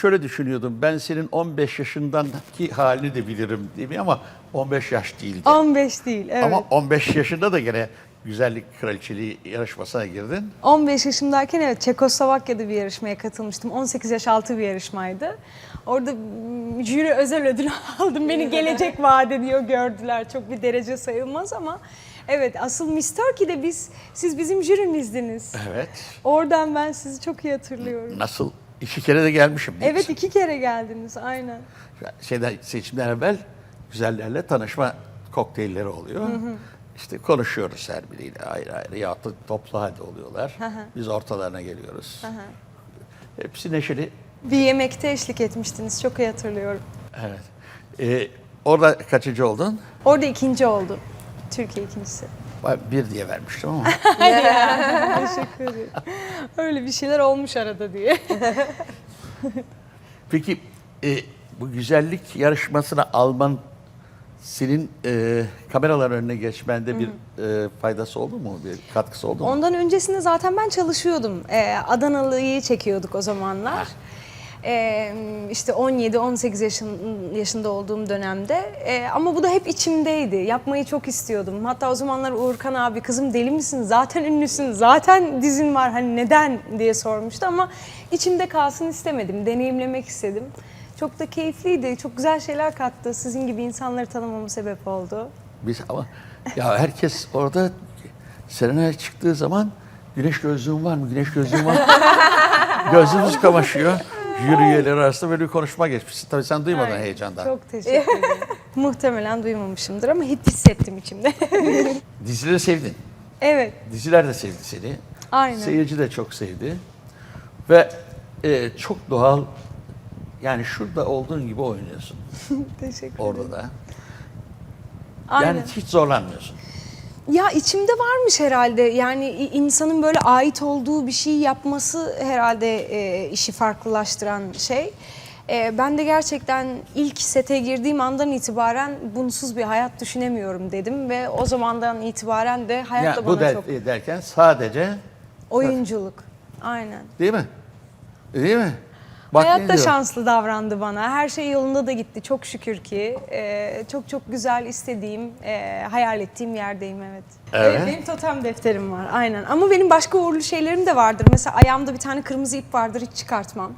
şöyle düşünüyordum. Ben senin 15 yaşındaki halini de bilirim değil mi? Ama 15 yaş değildi. 15 değil evet. Ama 15 yaşında da gene güzellik kraliçeliği yarışmasına girdin. 15 yaşımdayken evet Çekoslovakya'da bir yarışmaya katılmıştım. 18 yaş altı bir yarışmaydı. Orada jüri özel ödül aldım. Beni gelecek vaat ediyor gördüler. Çok bir derece sayılmaz ama evet asıl Miss Turkey'de biz siz bizim jürimizdiniz. Evet. Oradan ben sizi çok iyi hatırlıyorum. Nasıl? İki kere de gelmişim. değil Evet iki kere geldiniz aynen. Şeyden, seçimden evvel güzellerle tanışma kokteylleri oluyor. İşte konuşuyoruz her biriyle ayrı ayrı ya da toplu halde oluyorlar. hı. Biz ortalarına geliyoruz. Hepsi neşeli. Bir yemekte eşlik etmiştiniz çok iyi hatırlıyorum. Evet. Ee, orada kaçıncı oldun? Orada ikinci oldu. Türkiye ikincisi. Bir diye vermiştim ama. Teşekkür ederim. Öyle bir şeyler olmuş arada diye. Peki e, bu güzellik yarışmasına alman senin e, kameralar önüne geçmende bir e, faydası oldu mu? Bir katkısı oldu mu? Ondan öncesinde zaten ben çalışıyordum. Ee, Adanalı'yı çekiyorduk o zamanlar. Ee, işte 17-18 yaşın, yaşında olduğum dönemde. Ee, ama bu da hep içimdeydi. Yapmayı çok istiyordum. Hatta o zamanlar Uğurkan abi kızım deli misin? Zaten ünlüsün. Zaten dizin var. Hani neden diye sormuştu ama içimde kalsın istemedim. Deneyimlemek istedim. Çok da keyifliydi. Çok güzel şeyler kattı. Sizin gibi insanları tanımama sebep oldu. Biz ama ya herkes orada Serenay çıktığı zaman güneş gözlüğün var mı? Güneş gözlüğün var mı? Gözümüz kamaşıyor. Jüri üyeleri arasında böyle bir konuşma geçmişsin. Tabii sen duymadın Aynen. heyecandan. Çok teşekkür ederim. Muhtemelen duymamışımdır ama hep hissettim içimde. Dizileri sevdin. evet, Diziler de sevdi seni. Aynen. Seyirci de çok sevdi. Ve e, çok doğal yani şurada olduğun gibi oynuyorsun teşekkür orada da. Aynen. Yani hiç zorlanmıyorsun. Ya içimde varmış herhalde. Yani insanın böyle ait olduğu bir şey yapması herhalde e, işi farklılaştıran şey. E, ben de gerçekten ilk sete girdiğim andan itibaren bunsuz bir hayat düşünemiyorum dedim ve o zamandan itibaren de hayat Yani da bu bana der- çok derken sadece oyunculuk. Aynen. değil mi? Değil mi? Hayat ne da şanslı davrandı bana. Her şey yolunda da gitti çok şükür ki. Ee, çok çok güzel istediğim, e, hayal ettiğim yerdeyim evet. Evet. Benim totem defterim var aynen. Ama benim başka uğurlu şeylerim de vardır. Mesela ayağımda bir tane kırmızı ip vardır hiç çıkartmam.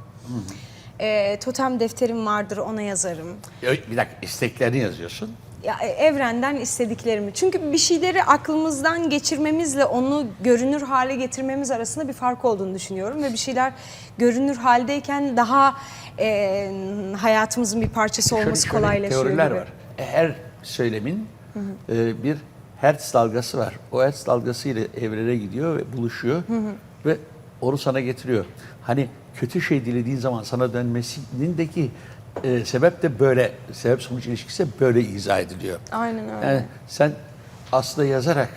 Ee, totem defterim vardır ona yazarım. Ya, Bir dakika isteklerini yazıyorsun. Ya, e, evrenden istediklerimi. Çünkü bir şeyleri aklımızdan geçirmemizle onu görünür hale getirmemiz arasında bir fark olduğunu düşünüyorum. Ve bir şeyler görünür haldeyken daha e, hayatımızın bir parçası Şöyle- olması şöyle kolaylaşıyor teoriler gibi. var. Her söylemin e, bir hertz dalgası var. O hertz dalgası ile evrene gidiyor ve buluşuyor ve onu sana getiriyor. Hani kötü şey dilediğin zaman sana dönmesindeki e, sebep de böyle, sebep sonuç ilişkisi de böyle izah ediliyor. Aynen öyle. Yani sen aslında yazarak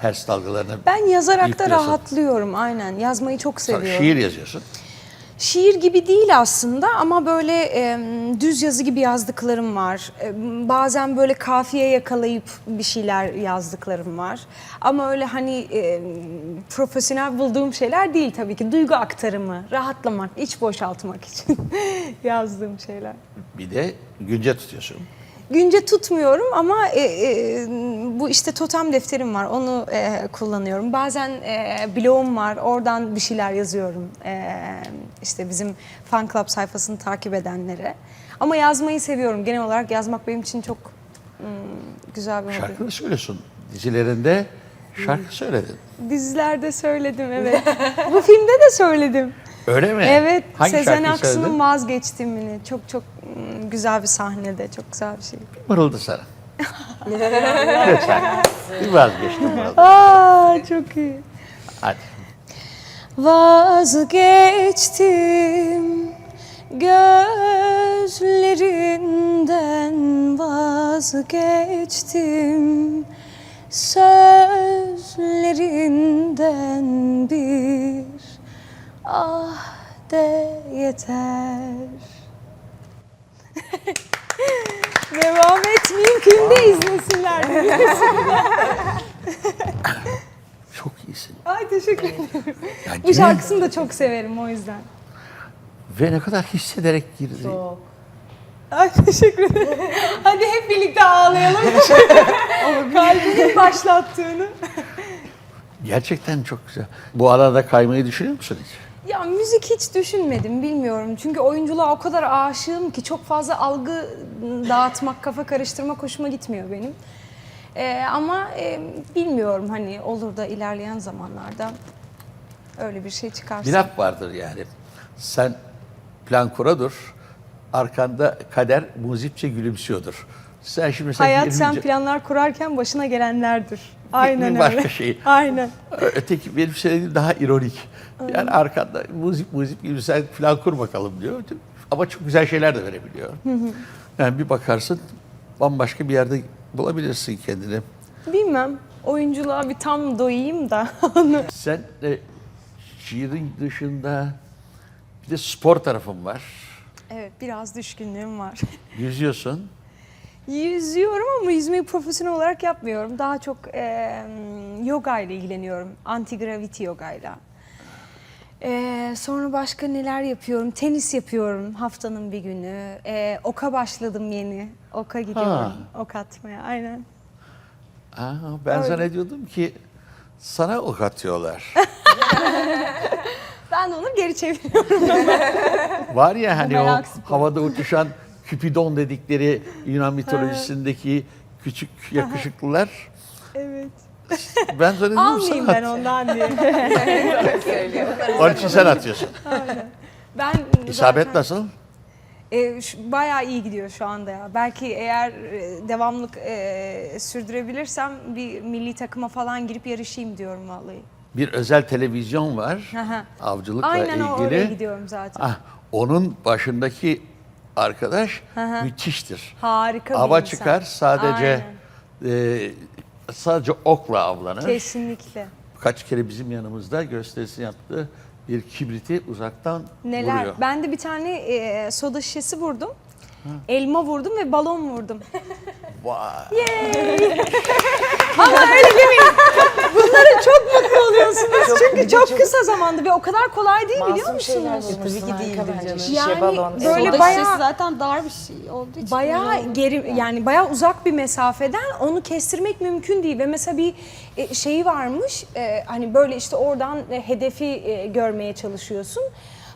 hertz dalgalarını Ben yazarak da rahatlıyorum aynen. Yazmayı çok seviyorum. şiir yazıyorsun. Şiir gibi değil aslında ama böyle e, düz yazı gibi yazdıklarım var. E, bazen böyle kafiye yakalayıp bir şeyler yazdıklarım var. Ama öyle hani e, profesyonel bulduğum şeyler değil tabii ki. Duygu aktarımı, rahatlamak, iç boşaltmak için yazdığım şeyler. Bir de günce tutuyorsun. Günce tutmuyorum ama e, e, bu işte totem defterim var onu e, kullanıyorum. Bazen e, blogum var oradan bir şeyler yazıyorum. E, işte bizim fan club sayfasını takip edenlere. Ama yazmayı seviyorum. Genel olarak yazmak benim için çok mm, güzel bir hobi. Şarkı da söylüyorsun. Dizilerinde şarkı söyledin. Dizilerde söyledim evet. bu filmde de söyledim. Öyle mi? Evet Hangi Sezen şarkıyı Aksu'nun söyledin? vazgeçtiğimini. Çok çok mm, güzel bir sahnede. Çok güzel bir şey. Mırıldı sana. Lütfen. Bir vazgeçtim. Aa çok iyi. Hadi. Vazgeçtim gözlerinden vazgeçtim sözlerinden bir ah de yeter. Devam etmeyeyim kimde izlesinler. Çok iyisin. Ay teşekkür ederim. Ya Bu şarkısını da çok severim o yüzden. Ve ne kadar hissederek girdi. Ay teşekkür ederim. Hadi hep birlikte ağlayalım. Kalbinin başlattığını. Gerçekten çok güzel. Bu arada kaymayı düşünüyor musun hiç? Ya müzik hiç düşünmedim bilmiyorum. Çünkü oyunculuğa o kadar aşığım ki çok fazla algı dağıtmak, kafa karıştırmak hoşuma gitmiyor benim. Ee, ama e, bilmiyorum hani olur da ilerleyen zamanlarda öyle bir şey çıkarsa. Bir laf vardır yani. Sen plan kura dur. Arkanda kader muzipçe gülümsüyordur. Sen şimdi mesela Hayat sen 20. planlar kurarken başına gelenlerdir. Aynen başka öyle. şey. Aynen. Öteki benim söylediğim daha ironik. Yani arkanda muzip muzip gibi sen plan kur bakalım diyor. Ama çok güzel şeyler de verebiliyor. Yani bir bakarsın bambaşka bir yerde bulabilirsin kendini. Bilmem. Oyunculuğa bir tam doyayım da. Sen de şiirin dışında bir de spor tarafın var. evet biraz düşkünlüğüm var. Yüzüyorsun. Yüzüyorum ama yüzmeyi profesyonel olarak yapmıyorum. Daha çok e, yoga ile ilgileniyorum. Anti-gravity yoga ile. E, sonra başka neler yapıyorum? Tenis yapıyorum haftanın bir günü. E, oka başladım yeni. Oka gidiyorum. Ok atmaya aynen. Aa, ben Öyle. zannediyordum ki sana ok atıyorlar. Ben de onu geri çeviriyorum. Var ya hani o havada uçuşan Küpidon dedikleri Yunan mitolojisindeki küçük yakışıklılar. evet. Ben zannediyorum Almayayım sana ben ondan diye. Onun için sen atıyorsun. Ben İsabet zaten- nasıl? E, şu- bayağı iyi gidiyor şu anda ya. Belki eğer e, devamlık e, sürdürebilirsem bir milli takıma falan girip yarışayım diyorum vallahi. Bir özel televizyon var. Hı hı. avcılıkla Aynen o ilgili. oraya gidiyorum zaten. Ah, onun başındaki arkadaş müthiştir. Harika bir Ava insan. çıkar sadece e, sadece okla avlanır. Kesinlikle. Kaç kere bizim yanımızda gösterisini yaptı. Bir kibriti uzaktan Neler? vuruyor. Ben de bir tane e, soda şişesi vurdum. Elma vurdum ve balon vurdum. Vay. Ama öyle demeyin. Bunlara çok mutlu oluyorsunuz. Çünkü çok kısa zamanda ve o kadar kolay değil biliyor Masum musunuz? bulmuşsun. Tabii ki bence. canım. Şişe Yani balon. böyle Soda bayağı- zaten dar bir şey olduğu için. Bayağı geri yani bayağı uzak bir mesafeden onu kestirmek mümkün değil ve mesela bir e, şeyi varmış e, hani böyle işte oradan e, hedefi e, görmeye çalışıyorsun.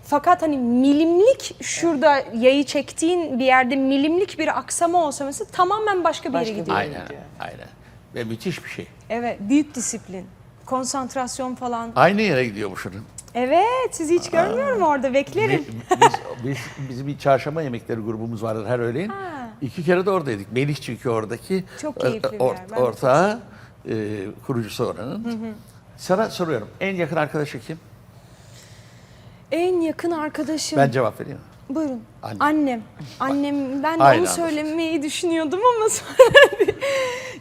Fakat hani milimlik şurada yayı çektiğin bir yerde milimlik bir aksama olsa mesela tamamen başka bir yere Başka bir gidiyor. Aynen, aynen. Ve müthiş bir şey. Evet, büyük disiplin. Konsantrasyon falan. Aynı yere gidiyormuşsun. Evet, sizi hiç görmüyorum orada. Beklerim. Bi- Biz, biz, bizim bir çarşamba yemekleri grubumuz vardır her öğleyin. Ha. İki kere de oradaydık. Melih çünkü oradaki Çok keyifli bir or- yer, ben de ortağı, e, kurucusu oranın. Sana soruyorum. En yakın arkadaşı kim? En yakın arkadaşım. Ben cevap vereyim. Buyurun. Anne. Annem. Annem. Ben de onu söylemeyi düşünüyordum ama sonra...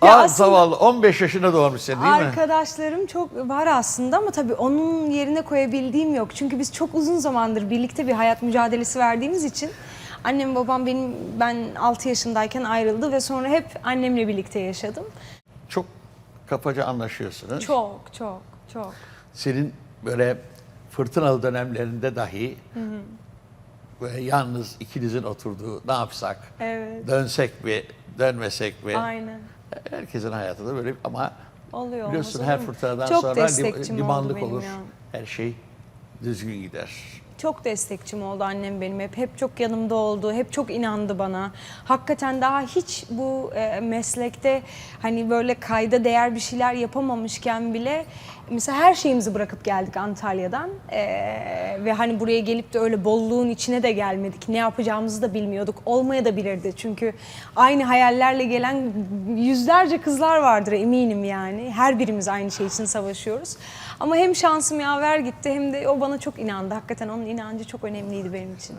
Aa, aslında zavallı 15 yaşında doğmuş sen değil mi? arkadaşlarım çok var aslında ama tabii onun yerine koyabildiğim yok. Çünkü biz çok uzun zamandır birlikte bir hayat mücadelesi verdiğimiz için annem babam benim ben 6 yaşındayken ayrıldı ve sonra hep annemle birlikte yaşadım. Çok kafaca anlaşıyorsunuz. Çok çok çok. Senin böyle fırtınalı dönemlerinde dahi böyle yalnız ikinizin oturduğu ne yapsak, Evet. dönsek mi, dönmesek mi? Aynen. Herkesin hayatında böyle ama Oluyor. biliyorsun her fırtınadan Çok sonra lim- limanlık olur. ya. Her şey düzgün gider. Çok destekçim oldu annem benim hep. Hep çok yanımda oldu. Hep çok inandı bana. Hakikaten daha hiç bu e, meslekte hani böyle kayda değer bir şeyler yapamamışken bile mesela her şeyimizi bırakıp geldik Antalya'dan. E, ve hani buraya gelip de öyle bolluğun içine de gelmedik. Ne yapacağımızı da bilmiyorduk. Olmaya da bilirdi. Çünkü aynı hayallerle gelen yüzlerce kızlar vardır eminim yani. Her birimiz aynı şey için savaşıyoruz. Ama hem şansım yaver gitti hem de o bana çok inandı. Hakikaten onun inancı çok önemliydi benim için.